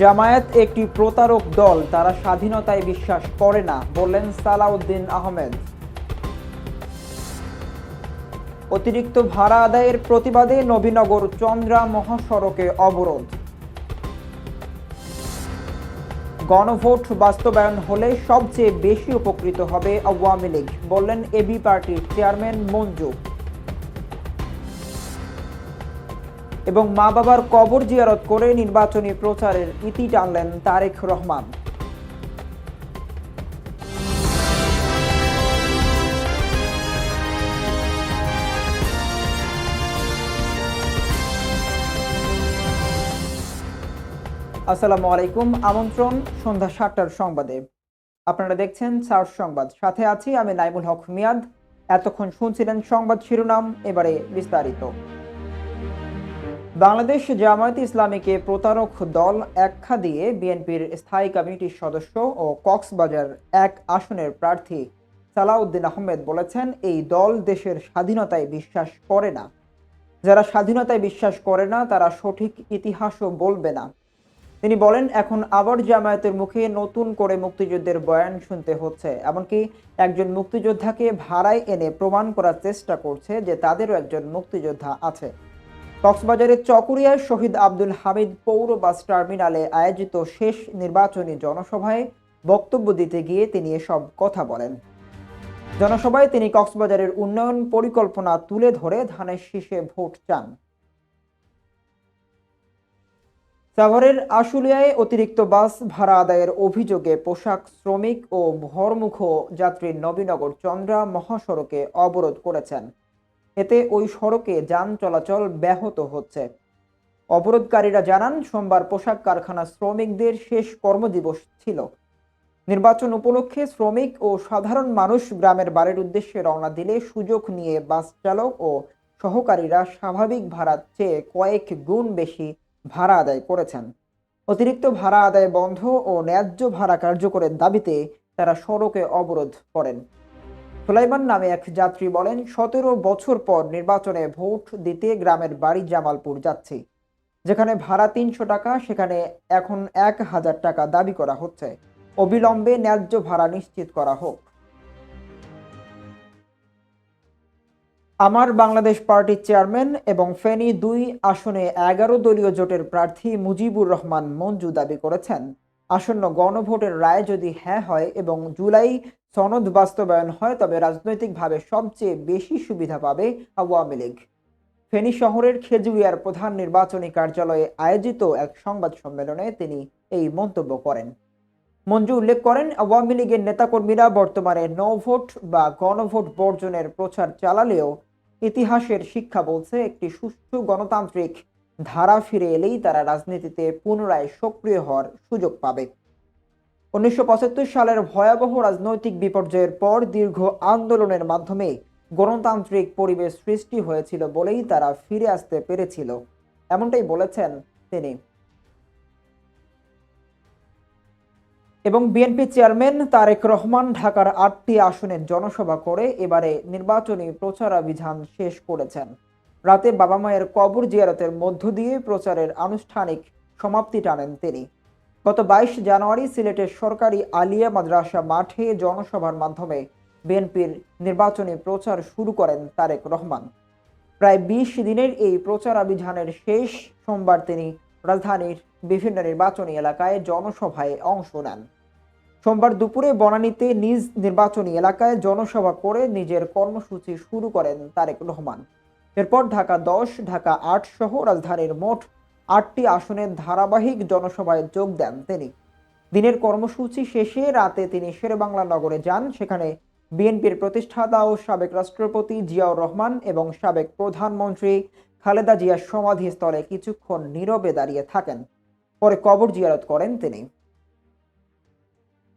জামায়াত একটি প্রতারক দল, তারা স্বাধীনতায় বিশ্বাস করে না, বললেন সালাউদ্দিন আহমেদ। অতিরিক্ত ভাড়া আদায়ের প্রতিবাদে নবীনগর চন্দ্রা মহাসড়কে অবরোধ। গণভোট বাস্তবায়ন হলে সবচেয়ে বেশি উপকৃত হবে আওয়ামী লীগ, বললেন এবি পার্টির চেয়ারম্যান মঞ্জু। এবং মা বাবার কবর জিয়ারত করে নির্বাচনী প্রচারের ইতি টানলেন তারেক রহমান। আসসালামু আলাইকুম, আমন্ত্রণ সন্ধ্যা সাতটার সংবাদে। আপনারা দেখছেন সার্চ সংবাদ। সাথে আছি আমি নাইমুল হক মিয়াদ। এতক্ষণ শুনছিলেন সংবাদ শিরোনাম, এবারে বিস্তারিত। বাংলাদেশ জামায়াত ইসলামীকে প্রতারক দল একখা দিয়ে বিএনপির স্থায়ী কমিটির সদস্য ও কক্সবাজার এক আসনের প্রার্থী সালাউদ্দিন আহমেদ বলেছেন, এই দল দেশের স্বাধীনতায় বিশ্বাস করে না। যারা স্বাধীনতায় বিশ্বাস করে না, তারা সঠিক ইতিহাসও বলবে না। তিনি বলেন, এখন আবার জামায়াতের মুখে নতুন করে মুক্তিযুদ্ধের বয়ান শুনতে হচ্ছে। এমনকি একজন মুক্তিযোদ্ধাকে ভাড়ায় এনে প্রমাণ করার চেষ্টা করছে যে তাদেরও একজন মুক্তিযোদ্ধা আছে। কক্সবাজারের চকুরিয়ায় শহীদ আব্দুল হামিদ পৌর বাস টার্মিনালে আয়োজিত শেষ নির্বাচনী জনসভায় বক্তব্য দিতে গিয়ে তিনি এসব কথা বলেন। জনসভায় তিনি কক্সবাজারের উন্নয়ন পরিকল্পনা তুলে ধরে ধানের শীষে ভোট চান। সাভারের আশুলিয়ায় অতিরিক্ত বাস ভাড়া আদায়ের অভিযোগে পোশাক শ্রমিক ও ভরমুখ যাত্রী নবীনগর চন্দ্রা মহাসড়কে অবরোধ করেছেন। এতে ওই সড়কে যান চলাচল ব্যাহত হচ্ছে। অবরোধকারীরা জানান, সোমবার পোশাক কারখানা শ্রমিকদের শেষ কর্মদিবস ছিল। নির্বাচন উপলক্ষে শ্রমিক ও সাধারণ মানুষ গ্রামের বাড়ির উদ্দেশ্যে রওনা দিলে সুযোগ নিয়ে বাস চালক ও সহকারীরা স্বাভাবিক ভাড়ার চেয়ে কয়েক গুণ বেশি ভাড়া আদায় করেছেন। অতিরিক্ত ভাড়া আদায় বন্ধ ও ন্যায্য ভাড়া কার্যকরের দাবিতে তারা সড়কে অবরোধ করেন। সুলাইমান নামে এক যাত্রী বলেন, সতেরো বছর পর নির্বাচনে ভোট দিতে গ্রামের বাড়ি জামালপুর যাচ্ছি। যেখানে ভাড়া তিনশো টাকা, সেখানে এখন এক হাজার টাকা দাবি করা হচ্ছে। অবিলম্বে ন্যায্য ভাড়া নিশ্চিত করা হোক। আমার বাংলাদেশ পার্টির চেয়ারম্যান এবং ফেনী দুই আসনে এগারো দলীয় জোটের প্রার্থী মুজিবুর রহমান মঞ্জু দাবি করেছেন। আসন্ন গণভোটের রায় যদি হ্যাঁ হয় এবং জুলাই সনদ বাস্তবায়ন হয়, তবে রাজনৈতিকভাবে সবচেয়ে বেশি সুবিধা পাবে আওয়ামী লীগ। ফেনী শহরের খেজুরিয়ার প্রধান নির্বাচনী কার্যালয়ে আয়োজিত এক সংবাদ সম্মেলনে তিনি এই মন্তব্য করেন। মঞ্জু উল্লেখ করেন, আওয়ামী লীগের নেতাকর্মীরা বর্তমানে নো ভোট বা গণভোট বর্জনের প্রচার চালালেও ইতিহাসের শিক্ষা বলছে, একটি সুষ্ঠু গণতান্ত্রিক ধারা ফিরে এলেই তারা রাজনীতিতে পুনরায় সক্রিয় হওয়ার সুযোগ পাবে। উনিশশো পঁচাত্তর সালের ভয়াবহ রাজনৈতিক বিপর্যয়ের পর দীর্ঘ আন্দোলনের মাধ্যমে গণতান্ত্রিক পরিবেশ সৃষ্টি হয়েছিল বলেই তারা ফিরে আসতে পেরেছিল, এমনটাই বলেছেন তিনি। এবং বিএনপি চেয়ারম্যান তারেক রহমান ঢাকার আটটি আসনের জনসভা করে এবারে নির্বাচনী প্রচারাভিযান শেষ করেছেন। রাতে বাবা মায়ের কবর জিয়ারতের মধ্য দিয়ে প্রচারের আনুষ্ঠানিক সমাপ্তি টানেন তিনি। গত বাইশ জানুয়ারি সিলেটের সরকারি আলিয়া মাদ্রাসা মাঠে জনসভার মাধ্যমে বিএনপির নির্বাচনী প্রচার শুরু করেন তারেক রহমান। প্রায় বিশ দিনের এই প্রচারাভিযানের শেষ সোমবার তিনি রাজধানীর বিভিন্ন নির্বাচনী এলাকায় জনসভায় অংশ নেন। সোমবার দুপুরে বনানীতে নিজ নির্বাচনী এলাকায় জনসভা করে নিজের কর্মসূচি শুরু করেন তারেক রহমান। এরপর ঢাকা দশ, ঢাকা আট সহ রাজধানীর মোট আটটি আসনের ধারাবাহিক জনসভায় যোগ দেন তিনি। দিনের কর্মসূচি শেষে রাতে তিনি শেরেবাংলা নগরে যান। সেখানে বিএনপির প্রতিষ্ঠাতা ও সাবেক রাষ্ট্রপতি জিয়াউর রহমান এবং সাবেক প্রধানমন্ত্রী খালেদা জিয়ার সমাধিস্থলে কিছুক্ষণ নীরবে দাঁড়িয়ে থাকেন। পরে কবর জিয়ারত করেন তিনি।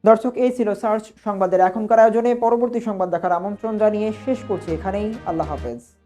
দর্শক, এই ছিল সার্চ সংবাদের এখনকার আয়োজনে। পরবর্তী সংবাদ দেখার আমন্ত্রণ জানিয়ে শেষ করছি এখানেই। আল্লাহ হাফেজ।